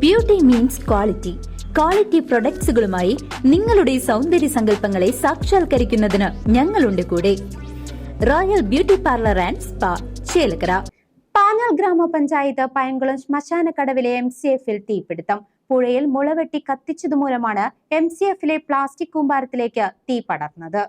Beauty means quality quality പ്രൊഡക്ട്സുകളുമായി നിങ്ങളുടെ സൗന്ദര്യ സങ്കല്പങ്ങളെ സാക്ഷാത്കരിക്കുന്നതിന് ഞങ്ങളുണ്ട് കൂടെ. Royal beauty parlour and spa Chelakkara. Panjal ഗ്രാമപഞ്ചായത്ത് പയങ്കുളം ശ്മശാനക്കടവിലെ എം സി എഫിൽ തീപിടുത്തം. പുഴയിൽ മുളവെട്ടി കത്തിച്ചതുമൂലമാണ് എം സി എഫിലെ പ്ലാസ്റ്റിക് കൂമ്പാരത്തിലേക്ക് തീ പടർന്നത്.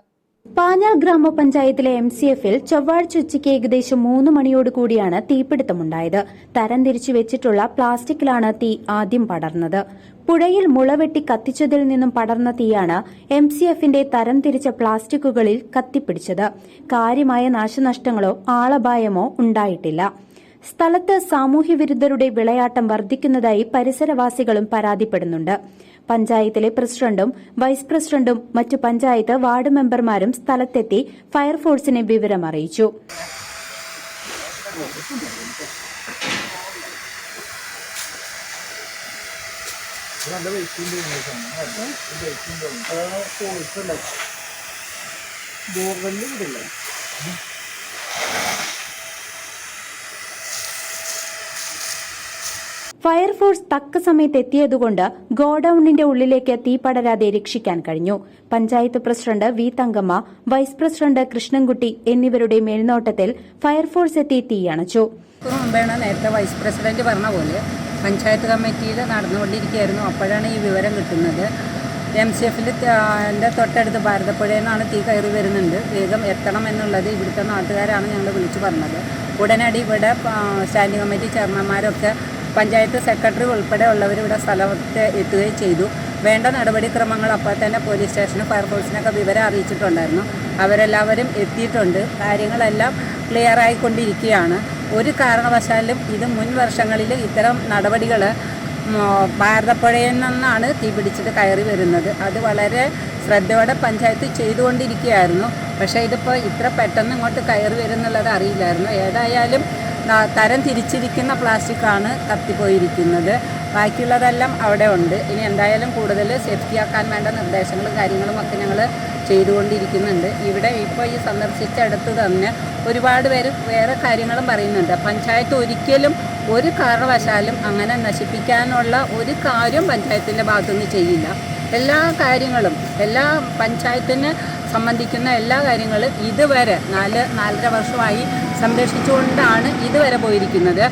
പാഞ്ഞാൾ ഗ്രാമപഞ്ചായത്തിലെ എം സി എഫിൽ ചൊവ്വാഴ്ച ഉച്ചയ്ക്ക് ഏകദേശം മൂന്ന് മണിയോട് കൂടിയാണ് തീപിടുത്തമുണ്ടായത്. തരംതിരിച്ചു വെച്ചിട്ടുള്ള പ്ലാസ്റ്റിക്കിലാണ് തീ ആദ്യം പടർന്നത്. പുഴയിൽ മുളവെട്ടി കത്തിച്ചതിൽ നിന്നും പടർന്ന തീയാണ് എം സി എഫിന്റെ തരംതിരിച്ച പ്ലാസ്റ്റിക്കുകളിൽ കത്തിപ്പിടിച്ചത്. കാര്യമായ നാശനഷ്ടങ്ങളോ ആളപായമോ ഉണ്ടായിട്ടില്ല. സ്ഥലത്ത് സാമൂഹ്യവിരുദ്ധരുടെ വിളയാട്ടം വർദ്ധിക്കുന്നതായി പരിസരവാസികളും പരാതിപ്പെടുന്നുണ്ട്. പഞ്ചായത്തിലെ പ്രസിഡന്റും വൈസ് പ്രസിഡന്റും മറ്റു പഞ്ചായത്ത് വാർഡ് മെമ്പർമാരും സ്ഥലത്തെത്തി ഫയർഫോഴ്സിനെ വിവരം അറിയിച്ചു ഫയർഫോഴ്സ് തക്ക സമയത്ത് എത്തിയതുകൊണ്ട് ഗോഡൌണിന്റെ ഉള്ളിലേക്ക് തീ പടരാതെ രക്ഷിക്കാൻ കഴിഞ്ഞു. Panchayat president V Thankamma vice president Krishnankutty എന്നിവരുടെ മേൽനോട്ടത്തിൽ ഫയർഫോഴ്സ് എത്തി തീ അണച്ചു. നേരത്തെ വൈസ് പ്രസിഡന്റ് പറഞ്ഞ പോലെ പഞ്ചായത്ത് കമ്മിറ്റിയിൽ നടന്നുകൊണ്ടിരിക്കുകയായിരുന്നു. അപ്പോഴാണ് ഈ വിവരം കിട്ടുന്നത്. എം സി എഫിൽ എന്റെ തൊട്ടടുത്ത് ഭാരതപ്പുഴയിൽ നിന്നാണ് തീ കയറി വരുന്നുണ്ട്. വേഗം എത്തണം എന്നുള്ളത് ഇവിടുത്തെ നാട്ടുകാരാണ് ഞങ്ങൾ വിളിച്ചു പറഞ്ഞത്. ഉടനടി ഇവിടെ സ്റ്റാൻഡിംഗ് കമ്മിറ്റി ചെയർമാന്മാരൊക്കെ പഞ്ചായത്ത് സെക്രട്ടറി ഉൾപ്പെടെ ഉള്ളവർ ഇവിടെ സ്ഥലത്ത് എത്തുകയും ചെയ്തു. വേണ്ട നടപടിക്രമങ്ങൾ അപ്പോൾ തന്നെ പോലീസ് സ്റ്റേഷനും ഫയർഫോഴ്സിനൊക്കെ വിവരം അറിയിച്ചിട്ടുണ്ടായിരുന്നു. അവരെല്ലാവരും എത്തിയിട്ടുണ്ട്. കാര്യങ്ങളെല്ലാം ക്ലിയർ ആയിക്കൊണ്ടിരിക്കുകയാണ്. ഒരു കാരണവശാലും ഇത് മുൻ വർഷങ്ങളിൽ ഇത്തരം നടപടികൾ ഭാരതപ്പുഴയിൽ നിന്നാണ് തീ പിടിച്ചിട്ട് കയറി വരുന്നത്. അത് വളരെ ശ്രദ്ധയോടെ പഞ്ചായത്ത് ചെയ്തുകൊണ്ടിരിക്കുകയായിരുന്നു. പക്ഷേ ഇതിപ്പോൾ ഇത്ര പെട്ടെന്ന് ഇങ്ങോട്ട് കയറി വരുന്നുള്ളത് അറിയില്ലായിരുന്നു. ഏതായാലും തരം തിരിച്ചിരിക്കുന്ന പ്ലാസ്റ്റിക്കാണ് കത്തിപ്പോയിരിക്കുന്നത്. ബാക്കിയുള്ളതെല്ലാം അവിടെ ഉണ്ട്. ഇനി എന്തായാലും കൂടുതൽ സേഫ്റ്റി ആക്കാൻ വേണ്ട നിർദ്ദേശങ്ങളും കാര്യങ്ങളും ഒക്കെ ഞങ്ങൾ ചെയ്തുകൊണ്ടിരിക്കുന്നുണ്ട്. ഇവിടെ ഇപ്പോൾ ഈ സന്ദർശിച്ചടുത്ത് തന്നെ ഒരുപാട് പേര് വേറെ കാര്യങ്ങളും പറയുന്നുണ്ട്. പഞ്ചായത്ത് ഒരിക്കലും ഒരു കാരണവശാലും അങ്ങനെ നശിപ്പിക്കാനുള്ള ഒരു കാര്യം പഞ്ചായത്തിന്റെ ഭാഗത്തുനിന്ന് ചെയ്യില്ല. എല്ലാ കാര്യങ്ങളും എല്ലാ പഞ്ചായത്തിന് സംബന്ധിക്കുന്ന എല്ലാ കാര്യങ്ങളും ഇതുവരെ നാല് നാലര വർഷമായി സംരക്ഷിച്ചുകൊണ്ടാണ് ഇതുവരെ പോയിരിക്കുന്നത്.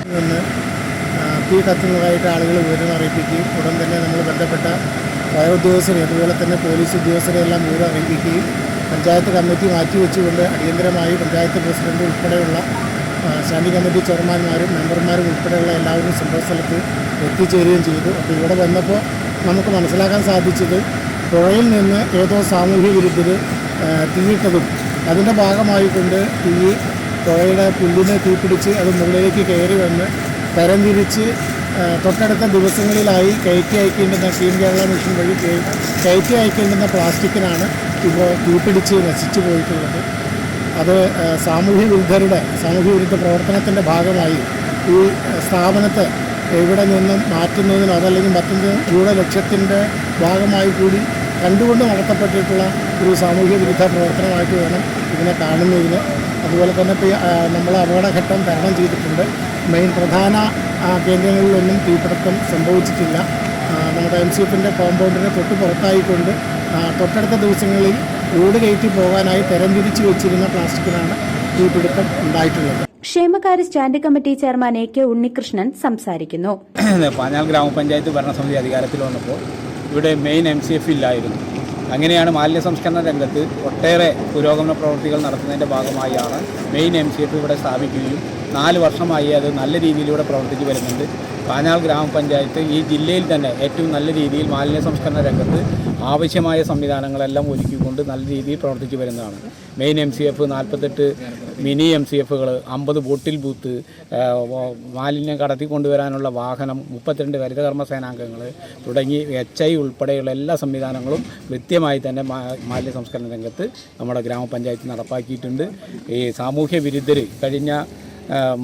തീ കത്തുന്നതായിട്ട് ആളുകൾ വിവരം അറിയിപ്പിക്കുകയും ഉടൻ തന്നെ നമ്മൾ ബന്ധപ്പെട്ട ഫയർ ഉദ്യോഗസ്ഥരെ അതുപോലെ തന്നെ പോലീസ് ഉദ്യോഗസ്ഥരെ എല്ലാം വിവരം അറിയിപ്പിക്കുകയും പഞ്ചായത്ത് കമ്മിറ്റി മാറ്റിവെച്ചുകൊണ്ട് അടിയന്തരമായി പഞ്ചായത്ത് പ്രസിഡന്റ് ഉൾപ്പെടെയുള്ള സ്റ്റാൻഡിംഗ് കമ്മിറ്റി ചെയർമാൻമാരും മെമ്പർമാരും ഉൾപ്പെടെയുള്ള എല്ലാവരും സംഭവസ്ഥലത്ത് എത്തിച്ചേരുകയും ചെയ്തു. അപ്പോൾ ഇവിടെ വന്നപ്പോൾ നമുക്ക് മനസ്സിലാക്കാൻ സാധിച്ചത് പുഴയിൽ നിന്ന് ഏതോ സാമൂഹ്യ വിരുദ്ധർ തീയിട്ടതും അതിന്റെ ഭാഗമായിക്കൊണ്ട് തീ പുഴയുടെ പുല്ലിനെ തീപിടിച്ച് അത് മുകളിലേക്ക് കയറി വന്ന് തരംതിരിച്ച് തൊട്ടടുത്ത ദിവസങ്ങളിലായി കയറ്റി അയക്കേണ്ടുന്ന ടീം കേരള മിഷൻ വഴി കയ- കയറ്റി അയക്കേണ്ടുന്ന പ്ലാസ്റ്റിക്കിനാണ് ഇപ്പോൾ തീപിടിച്ച് നശിച്ചു പോയിട്ടുള്ളത്. അത് സാമൂഹ്യ വിരുദ്ധരുടെ സാമൂഹ്യ വിരുദ്ധ പ്രവർത്തനത്തിന്റെ ഭാഗമായി ഈ സ്ഥാപനത്തെ ഇവിടെ നിന്നും മാറ്റുന്നതിനോ അതല്ലെങ്കിൽ മറ്റൊരു ഗൂഢലക്ഷ്യത്തിന്റെ ഭാഗമായി കൂടി കണ്ടുകൊണ്ട് നടത്തപ്പെട്ടിട്ടുള്ള ഒരു സാമൂഹ്യ വിരുദ്ധ പ്രവർത്തനമായിട്ട് വേണം ഇതിനെ കാണുന്നതിന്. അതുപോലെ തന്നെ ഇപ്പോൾ നമ്മൾ അപകടഘട്ടം തരണം ചെയ്തിട്ടുണ്ട്. മെയിൻ പ്രധാന കേന്ദ്രങ്ങളിലൊന്നും തീപിടുത്തം സംഭവിച്ചിട്ടില്ല. നമ്മുടെ എം സി എഫിന്റെ കോമ്പൗണ്ടിന് തൊട്ട് പുറത്തായിക്കൊണ്ട് തൊട്ടടുത്ത ദിവസങ്ങളിൽ റോഡ് കയറ്റി പോകാനായി തരംതിരിച്ച് വെച്ചിരുന്ന പ്ലാസ്റ്റിക്കിലാണ് തീപിടുത്തം ഉണ്ടായിട്ടുള്ളത്. ക്ഷേമകാര്യ stand committee chairman A K Unnikrishnan സംസാരിക്കുന്നു. പാഞ്ഞാൽ ഗ്രാമപഞ്ചായത്ത് ഭരണസമിതി അധികാരത്തിൽ വന്നപ്പോൾ ഇവിടെ മെയിൻ എം സി എഫ് ഇല്ലായിരുന്നു. അങ്ങനെയാണ് മാലിന്യ സംസ്കരണ രംഗത്ത് ഒട്ടേറെ പുരോഗമന പ്രവർത്തികൾ നടത്തുന്നതിന്റെ ഭാഗമായാണ് മെയിൻ എം സി എഫ് ഇവിടെ സ്ഥാപിക്കുകയും നാല് വർഷമായി അത് നല്ല രീതിയിലൂടെ പ്രവർത്തിച്ചു വരുന്നുണ്ട്. പാഞ്ഞാൾ ഗ്രാമപഞ്ചായത്ത് ഈ ജില്ലയിൽ തന്നെ ഏറ്റവും നല്ല രീതിയിൽ മാലിന്യ സംസ്കരണ രംഗത്ത് ആവശ്യമായ സംവിധാനങ്ങളെല്ലാം ഒരുക്കിക്കൊണ്ട് നല്ല രീതിയിൽ പ്രവർത്തിച്ചു വരുന്നതാണ്. മെയിൻ എം സി എഫ് നാൽപ്പത്തെട്ട് മിനി എം സി എഫുകൾ അമ്പത് ബോട്ടിൽ ബൂത്ത് മാലിന്യം കടത്തി കൊണ്ടുവരാനുള്ള വാഹനം മുപ്പത്തിരണ്ട് ഹരിതകർമ്മ സേനാംഗങ്ങൾ തുടങ്ങി എച്ച് ഐ ഉൾപ്പെടെയുള്ള എല്ലാ സംവിധാനങ്ങളും കൃത്യമായി തന്നെ മാലിന്യ സംസ്കരണ രംഗത്ത് നമ്മുടെ ഗ്രാമപഞ്ചായത്ത് നടപ്പാക്കിയിട്ടുണ്ട്. ഈ സാമൂഹ്യ വിരുദ്ധർ കഴിഞ്ഞ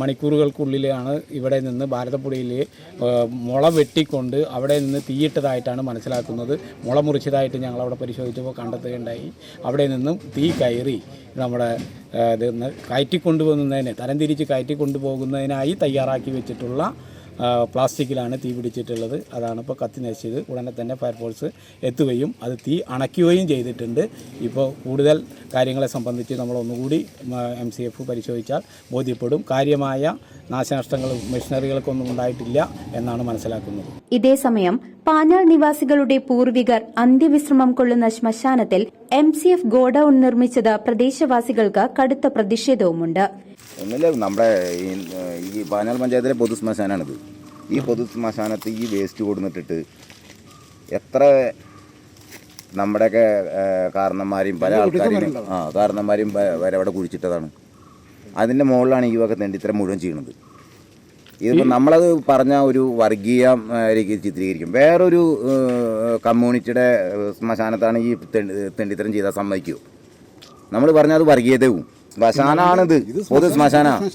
മണിക്കൂറുകൾക്കുള്ളിലാണ് ഇവിടെ നിന്ന് ഭാരതപ്പുഴയിൽ മുള വെട്ടിക്കൊണ്ട് അവിടെ നിന്ന് തീയിട്ടതായിട്ടാണ് മനസ്സിലാക്കുന്നത്. മുള മുറിച്ചതായിട്ട് ഞങ്ങൾ അവിടെ പരിശോധിച്ചപ്പോൾ കണ്ടെത്തുകയുണ്ടായി. അവിടെ നിന്നും തീ കയറി നമ്മുടെ കയറ്റിക്കൊണ്ടുപോകുന്നതിന് തരംതിരിച്ച് കയറ്റിക്കൊണ്ടുപോകുന്നതിനായി തയ്യാറാക്കി വെച്ചിട്ടുള്ള പ്ലാസ്റ്റിക്കിലാണ് തീ പിടിച്ചിട്ടുള്ളത്. അതാണ് ഇപ്പോൾ കത്തി നശിച്ചത്. ഉടനെ തന്നെ ഫയർഫോഴ്സ് എത്തുകയും അത് തീ അണയ്ക്കുകയും ചെയ്തിട്ടുണ്ട്. ഇപ്പോൾ കൂടുതൽ കാര്യങ്ങളെ സംബന്ധിച്ച് നമ്മൾ ഒന്നുകൂടി എം സി എഫ് പരിശോധിച്ചാൽ ബോധ്യപ്പെടും. കാര്യമായ നാശനഷ്ടങ്ങൾ മെഷീനറികൾക്കൊന്നും ഉണ്ടായിട്ടില്ല എന്നാണ് മനസ്സിലാക്കുന്നത്. ഇതേസമയം പാഞ്ഞാൾ നിവാസികളുടെ പൂർവികർ അന്ത്യവിശ്രമം കൊള്ളുന്ന ശ്മശാനത്തിൽ എം സി എഫ് ഗോഡൌൺ നിർമ്മിച്ചത് പ്രദേശവാസികൾക്ക് കടുത്ത പ്രതിഷേധവുമുണ്ട്. ഒന്നുമില്ല നമ്മുടെ ഈ ഈ പാഞ്ഞാൾ പഞ്ചായത്തിലെ പൊതു ശ്മശാനാണിത്. ഈ പൊതു ശ്മശാനത്ത് ഈ വേസ്റ്റ് കൊടുന്നിട്ടിട്ട് എത്ര നമ്മുടെയൊക്കെ കാരണന്മാരെയും പല ആൾക്കാരെയും ആ കാരണന്മാരെയും വരെ അവിടെ കുഴിച്ചിട്ടതാണ്. അതിന്റെ മുകളിലാണ് ഈ വക തെണ്ടിത്തരം മുഴുവൻ ചെയ്യണത്. ഇതിപ്പോൾ നമ്മളത് പറഞ്ഞ ഒരു വർഗീയ രീതിയിൽ ചിത്രീകരിക്കും. വേറൊരു കമ്മ്യൂണിറ്റിയുടെ ശ്മശാനത്താണ് ഈ തെണ്ടി- തെണ്ടിത്തരം ചെയ്താൽ സമ്മതിക്കുമോ നമ്മൾ പറഞ്ഞത് വർഗീയതവും ശ്മശാനാണിത്. പൊതു ശ്മശാന.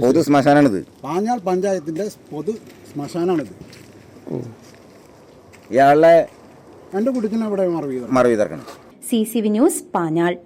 പൊതു ശ്മശാനാണിത്. പാഞ്ഞാൾ പഞ്ചായത്തിന്റെ പൊതു ശ്മശാനാണിത്. ഇയാളെ എന്റെ കുട്ടിച്ചിനെ ഇവിടെ മറവ് മറവി തർക്കണം. C C V news Panjal.